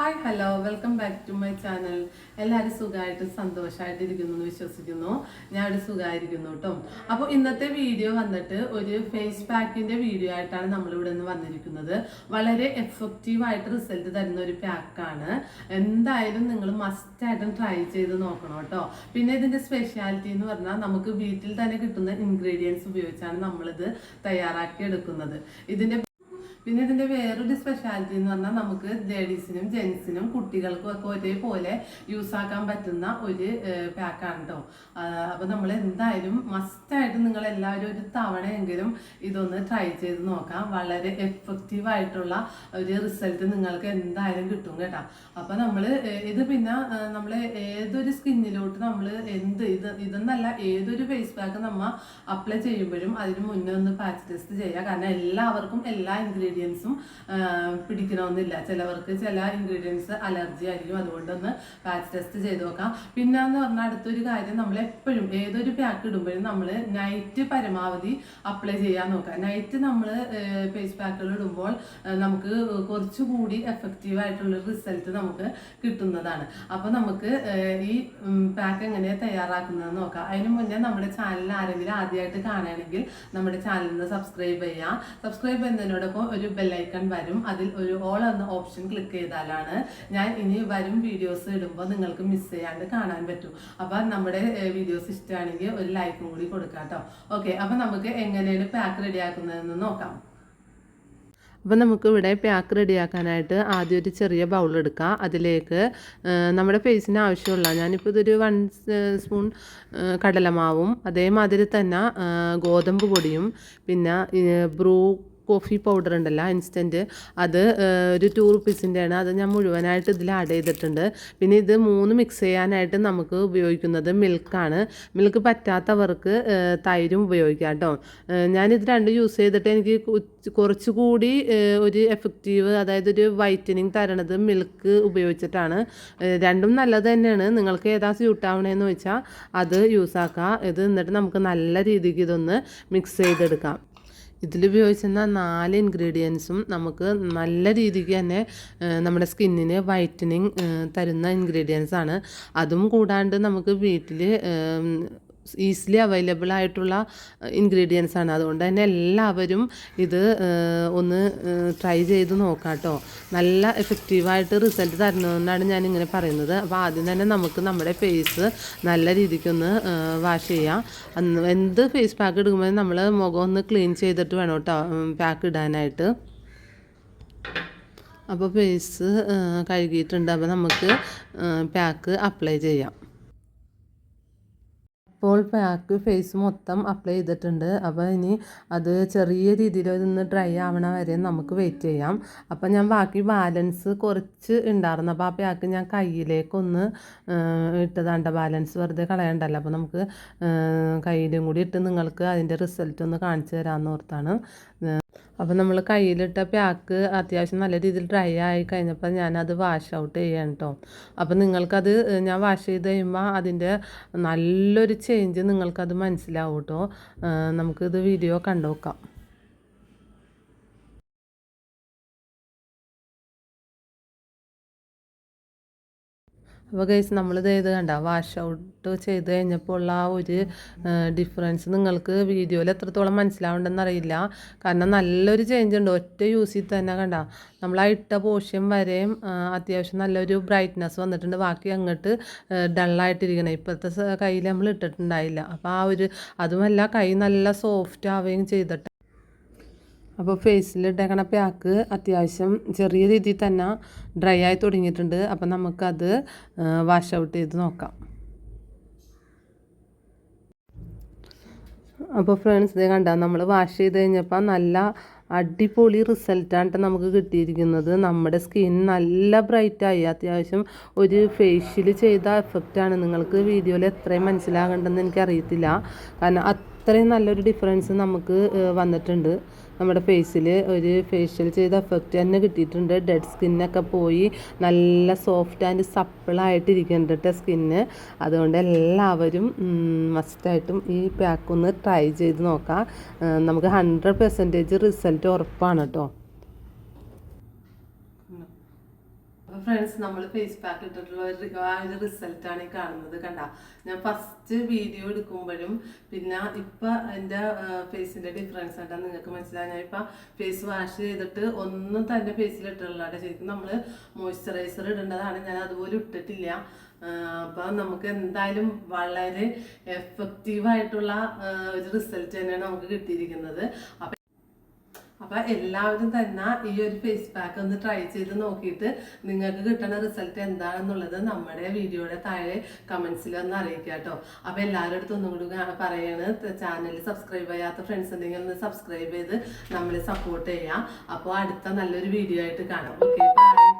Hi hello welcome back to my channel എല്ലാവരും സുഖമായിട്ട് സന്തോഷമായിട്ട് ഇരിക്കുന്നു എന്ന് വിശ്വസിക്കുന്നു. ഞാൻ ഒരു സുഖമായിരിക്കുന്നു കേട്ടോ. അപ്പോൾ ഇന്നത്തെ വീഡിയോ വന്നിട്ട് ഒരു ഫേസ് പാക്കിന്റെ വീഡിയോ ആയിട്ടാണ് നമ്മളിവിടെ നിന്ന് വന്നിരിക്കുന്നത്. വളരെ എഫക്റ്റീവ് ആയിട്ട് റിസൾട്ട് തരുന്ന ഒരു പാക്കാണ് എന്തായാലും നിങ്ങൾ മസ്റ്റായിട്ടും ട്രൈ ചെയ്ത് നോക്കണം കേട്ടോ. പിന്നെ ഇതിന്റെ സ്പെഷ്യാലിറ്റി എന്ന് പറഞ്ഞാൽ നമുക്ക് വീട്ടിൽ തന്നെ കിട്ടുന്ന ഇൻഗ്രീഡിയൻസ് ഉപയോഗിച്ചാണ് നമ്മളിത് തയ്യാറാക്കി എടുക്കുന്നത് ഇതിന്റെ പിന്നെ ഇതിന്റെ വേറൊരു സ്പെഷ്യാലിറ്റി എന്ന് പറഞ്ഞാൽ നമുക്ക് ലേഡീസിനും ജെൻസിനും കുട്ടികൾക്കും ഒക്കെ ഒരേപോലെ യൂസ് ആക്കാൻ പറ്റുന്ന ഒരു പാക്കാണ് കേട്ടോ അപ്പൊ നമ്മൾ എന്തായാലും മസ്റ്റായിട്ട് നിങ്ങൾ എല്ലാവരും ഒരു തവണയെങ്കിലും ഇതൊന്ന് ട്രൈ ചെയ്ത് നോക്കാം. വളരെ എഫക്റ്റീവ് ആയിട്ടുള്ള ഒരു റിസൾട്ട് നിങ്ങൾക്ക് എന്തായാലും കിട്ടും കേട്ടോ. അപ്പൊ നമ്മൾ ഇത് പിന്നെ നമ്മൾ ഏതൊരു സ്കിന്നിലോട്ട് നമ്മൾ എന്ത് ഇത് ഇതെന്നല്ല ഏതൊരു ഫേസ് പാക്ക് നമ്മൾ അപ്ലൈ ചെയ്യുമ്പോഴും അതിന് മുന്നേ ഒന്ന് പാച്ച് ടെസ്റ്റ് ചെയ്യുക കാരണം എല്ലാവർക്കും എല്ലാ ഇൻഗ്രീഡിയൻസും പിടിക്കണമെന്നില്ല. ചിലവർക്ക് ചില ഇൻഗ്രീഡിയൻസ് അലർജി ആയിരിക്കും. അതുകൊണ്ടൊന്ന് പാച്ച് ടെസ്റ്റ് ചെയ്ത് നോക്കാം. പിന്നെ എന്ന് പറഞ്ഞാൽ അടുത്തൊരു കാര്യം നമ്മൾ എപ്പോഴും ഏതൊരു പാക്ക് ഇടുമ്പോഴും നമ്മൾ നൈറ്റ് പരമാവധി അപ്ലൈ ചെയ്യാൻ നോക്കുക. നൈറ്റ് നമ്മൾ ഫേസ് പാക്കുകൾ ഇടുമ്പോൾ നമുക്ക് കുറച്ചുകൂടി എഫക്റ്റീവ് ആയിട്ടുള്ള റിസൾട്ട് നമുക്ക് കിട്ടുന്നതാണ്. അപ്പോൾ നമുക്ക് ഈ പാക്ക് എങ്ങനെ തയ്യാറാക്കുന്നതെന്ന് നോക്കാം. അതിന് മുന്നേ നമ്മുടെ ചാനൽ ആരെങ്കിലും ആദ്യമായിട്ട് കാണുകയാണെങ്കിൽ നമ്മുടെ ചാനലിന് സബ്സ്ക്രൈബ് ചെയ്യാം. സബ്സ്ക്രൈബ് ചെയ്യുന്നതിനോടൊപ്പം ഒരു ബെല്ലൈക്കൺ വരും. അതിൽ ഒരു ഓൾ എന്ന ഓപ്ഷൻ ക്ലിക്ക് ചെയ്താലാണ് ഞാൻ ഇനി വരും വീഡിയോസ് ഇടുമ്പോൾ നിങ്ങൾക്ക് മിസ് ചെയ്യാണ്ട് കാണാൻ പറ്റും. അപ്പൊ നമ്മുടെ വീഡിയോസ് ഇഷ്ടമാണെങ്കിൽ ഒരു ലൈക്കും കൂടി കൊടുക്കാം കേട്ടോ ഓക്കെ അപ്പൊ നമുക്ക് എങ്ങനെയാണ് പാക്ക് റെഡിയാക്കുന്നതെന്ന് നോക്കാം. അപ്പോൾ നമുക്ക് ഇവിടെ പാക്ക് റെഡിയാക്കാനായിട്ട് ആദ്യം ഒരു ചെറിയ ബൗൾ എടുക്കാം. അതിലേക്ക് നമ്മുടെ ഫേസിന് ആവശ്യമുള്ള ഞാനിപ്പോൾ ഇതൊരു വൺ സ്പൂൺ കടലമാവും. അതേമാതിരി തന്നെ ഗോതമ്പ് പൊടിയും പിന്നെ ബ്രൂ കോഫി പൗഡർ ഉണ്ടല്ലോ ഇൻസ്റ്റന്റ് അത് ഒരു ടു റുപ്പീസിന്റെ ആണ് അത് ഞാൻ മുഴുവനായിട്ട് ഇതിൽ ആഡ് ചെയ്തിട്ടുണ്ട്. പിന്നെ ഇത് മൂന്ന് മിക്സ് ചെയ്യാനായിട്ട് നമുക്ക് ഉപയോഗിക്കുന്നത് മിൽക്കാണ് മിൽക്ക് പറ്റാത്തവർക്ക് തൈരും ഉപയോഗിക്കാം കേട്ടോ ഞാനിത് രണ്ടും യൂസ് ചെയ്തിട്ട് എനിക്ക് കുറച്ചുകൂടി ഒരു എഫക്റ്റീവ് അതായത് ഒരു വൈറ്റനിങ് തരണത് മിൽക്ക് ഉപയോഗിച്ചിട്ടാണ്. രണ്ടും നല്ലത് തന്നെയാണ്. നിങ്ങൾക്ക് ഏതാ സ്യൂട്ട് ആവണേന്ന് വെച്ചാൽ അത് യൂസ് ആക്കാം. ഇത് എന്നിട്ട് നമുക്ക് നല്ല രീതിക്ക് ഇതൊന്ന് മിക്സ് ചെയ്തെടുക്കാം. ഇതിലുപയോഗിച്ചിരുന്ന നാല് ഇൻഗ്രീഡിയൻസും നമുക്ക് നല്ല രീതിക്ക് തന്നെ നമ്മുടെ സ്കിന്നിന് വൈറ്റനിങ് തരുന്ന ഇൻഗ്രീഡിയൻസ് ആണ്. അതും കൂടാണ്ട് നമുക്ക് വീട്ടിൽ ഈസിലി അവൈലബിൾ ആയിട്ടുള്ള ഇൻഗ്രീഡിയൻസ് ആണ്. അതുകൊണ്ട് തന്നെ എല്ലാവരും ഇത് ഒന്ന് ട്രൈ ചെയ്ത് നോക്കാട്ടോ. കേട്ടോ നല്ല എഫക്റ്റീവായിട്ട് റിസൾട്ട് തരണമെന്നാണ് ഞാൻ ഇങ്ങനെ പറയുന്നത്. അപ്പോൾ ആദ്യം തന്നെ നമുക്ക് നമ്മുടെ ഫേസ് നല്ല രീതിക്കൊന്ന് വാഷ് ചെയ്യാം. എന്ത് ഫേസ് പാക്ക് എടുക്കുമ്പോൾ നമ്മൾ മുഖം ഒന്ന് ക്ലീൻ ചെയ്തിട്ട് വേണം കേട്ടോ പാക്ക് ഇടാനായിട്ട്. അപ്പോൾ ഫേസ് കഴുകിയിട്ടുണ്ട്. അപ്പോൾ നമുക്ക് പാക്ക് അപ്ലൈ ചെയ്യാം. ഇപ്പോൾ പാക്ക് ഫേസ് മൊത്തം അപ്ലൈ ചെയ്തിട്ടുണ്ട്. അപ്പോൾ ഇനി അത് ചെറിയ രീതിയിൽ ഒന്ന് ഡ്രൈ ആവണ വരെ നമുക്ക് വെയിറ്റ് ചെയ്യാം. അപ്പോൾ ഞാൻ ബാക്കി ബാലൻസ് കുറച്ച് ഉണ്ടായിരുന്നു അപ്പോൾ ആ പാക്ക് ഞാൻ കയ്യിലേക്കൊന്ന് ഇട്ടതാണ്ട. ബാലൻസ് വെറുതെ കളയണ്ടല്ലോ. അപ്പോൾ നമുക്ക് കയ്യിലും കൂടി ഇട്ട് നിങ്ങൾക്ക് അതിന്റെ റിസൾട്ട് ഒന്ന് കാണിച്ചു തരാമെന്ന് ഓർത്താണ്. അപ്പോൾ നമ്മൾ കയ്യിലിട്ട പാക്ക് അത്യാവശ്യം നല്ല രീതിയിൽ ഡ്രൈ ആയി കഴിഞ്ഞപ്പോൾ ഞാനത് വാഷ് ഔട്ട് ചെയ്യാണ് കേട്ടോ അപ്പോൾ നിങ്ങൾക്കത് ഞാൻ വാഷ് ചെയ്ത് കഴിയുമ്പോൾ അതിന്റെ നല്ലൊരു ചേഞ്ച് നിങ്ങൾക്കത് മനസ്സിലാവും കേട്ടോ നമുക്കിത് വീഡിയോ കണ്ടു നോക്കാം അപ്പോൾ ഗൈസ് നമ്മളിത് ചെയ്ത് കണ്ട? വാഷ് ഔട്ട് ചെയ്ത് കഴിഞ്ഞപ്പോൾ ഉള്ള ആ ഒരു ഡിഫറൻസ് നിങ്ങൾക്ക് വീഡിയോയിൽ എത്രത്തോളം മനസ്സിലാവുണ്ടെന്ന് അറിയില്ല കാരണം നല്ലൊരു ചേഞ്ച് ഉണ്ട്. ഒറ്റ യൂസിൽ തന്നെ കണ്ട. നമ്മൾ ആ ഇട്ട പോഷ്യം വരെയും അത്യാവശ്യം നല്ലൊരു ബ്രൈറ്റ്നസ് വന്നിട്ടുണ്ട്. ബാക്കി അങ്ങോട്ട് ഡള്ളായിട്ടിരിക്കണം ഇപ്പോഴത്തെ കയ്യിൽ നമ്മൾ ഇട്ടിട്ടുണ്ടായില്ല. അപ്പോൾ ആ ഒരു അതുമല്ല കൈ നല്ല സോഫ്റ്റ് ആവുകയും ചെയ്തിട്ട് അപ്പോൾ ഫേസിലിട്ടേക്കണ പാക്ക് അത്യാവശ്യം ചെറിയ രീതിയിൽ തന്നെ ഡ്രൈ ആയി തുടങ്ങിയിട്ടുണ്ട്. അപ്പോൾ നമുക്കത് വാഷ് ഔട്ട് ചെയ്ത് നോക്കാം. അപ്പോൾ ഫ്രണ്ട്സ് ഇതേ കണ്ട നമ്മൾ വാഷ് ചെയ്ത് കഴിഞ്ഞപ്പോൾ നല്ല അടിപൊളി റിസൾട്ടാണ് നമുക്ക് കിട്ടിയിരിക്കുന്നത്. നമ്മുടെ സ്കിൻ നല്ല ബ്രൈറ്റായി അത്യാവശ്യം ഒരു ഫേഷ്യൽ ചെയ്ത എഫക്റ്റാണ് നിങ്ങൾക്ക് വീഡിയോയിൽ എത്രയും മനസ്സിലാകേണ്ടതെന്ന് എനിക്കറിയത്തില്ല. കാരണം അത്രയും നല്ലൊരു ഡിഫറൻസ് നമുക്ക് വന്നിട്ടുണ്ട്. നമ്മുടെ ഫേസിൽ ഒരു ഫേഷ്യൽ ചെയ്ത എഫക്റ്റ് തന്നെ കിട്ടിയിട്ടുണ്ട്. ഡെഡ് സ്കിന്നൊക്കെ പോയി നല്ല സോഫ്റ്റ് ആൻഡ് സപ്പിളായിട്ടിരിക്കുന്നുണ്ട് സ്കിന്ന് അതുകൊണ്ട് എല്ലാവരും മസ്റ്റായിട്ടും ഈ പാക്ക് ഒന്ന് ട്രൈ ചെയ്ത് നോക്കാം. നമുക്ക് ഹൺഡ്രഡ് പെർസെന്റേജ് റിസൾട്ട് ഉറപ്പാണ് കേട്ടോ ഫ്രണ്ട്സ് നമ്മൾ ഫേസ് പാക്ക് ഇട്ടിട്ടുള്ള ഒരു റിസൾട്ട് ആണ് ഈ കാണുന്നത് കണ്ട. ഞാൻ ഫസ്റ്റ് വീഡിയോ എടുക്കുമ്പോഴും പിന്നെ ഇപ്പൊ എന്റെ ഫേസിന്റെ ഡിഫറൻസ് ആയിട്ടാ നിങ്ങൾക്ക് മനസ്സിലായി ഞാൻ ഇപ്പൊ ഫേസ് വാഷ് ചെയ്തിട്ട് ഒന്നും തന്നെ ഫേസിൽ ഇട്ടിട്ടുള്ള ശരിക്കും നമ്മൾ മോയ്സ്ചറൈസർ ഇടേണ്ടതാണ്. ഞാൻ അതുപോലെ ഇട്ടിട്ടില്ല. അപ്പൊ നമുക്ക് എന്തായാലും വളരെ എഫക്റ്റീവ് ആയിട്ടുള്ള ഒരു റിസൾട്ട് തന്നെയാണ് നമുക്ക് കിട്ടിയിരിക്കുന്നത്. അപ്പൊ അപ്പൊ എല്ലാവരും തന്നെ ഈ ഒരു ഫേസ് പാക്ക് ഒന്ന് ട്രൈ ചെയ്ത് നോക്കിയിട്ട് നിങ്ങൾക്ക് കിട്ടുന്ന റിസൾട്ട് എന്താണെന്നുള്ളത് നമ്മുടെ വീഡിയോയുടെ താഴെ കമന്റ്സിൽ ഒന്ന് അറിയിക്കുക കേട്ടോ. അപ്പൊ എല്ലാവരുടെ അടുത്തും ഒന്നും കൂടി പറയാണ് ചാനൽ സബ്സ്ക്രൈബ് ചെയ്യാത്ത ഫ്രണ്ട്സ് എന്തെങ്കിലും ഒന്ന് സബ്സ്ക്രൈബ് ചെയ്ത് നമ്മളെ സപ്പോർട്ട് ചെയ്യാം. അപ്പോൾ അടുത്ത നല്ലൊരു വീഡിയോ ആയിട്ട് കാണാം. ഓക്കെ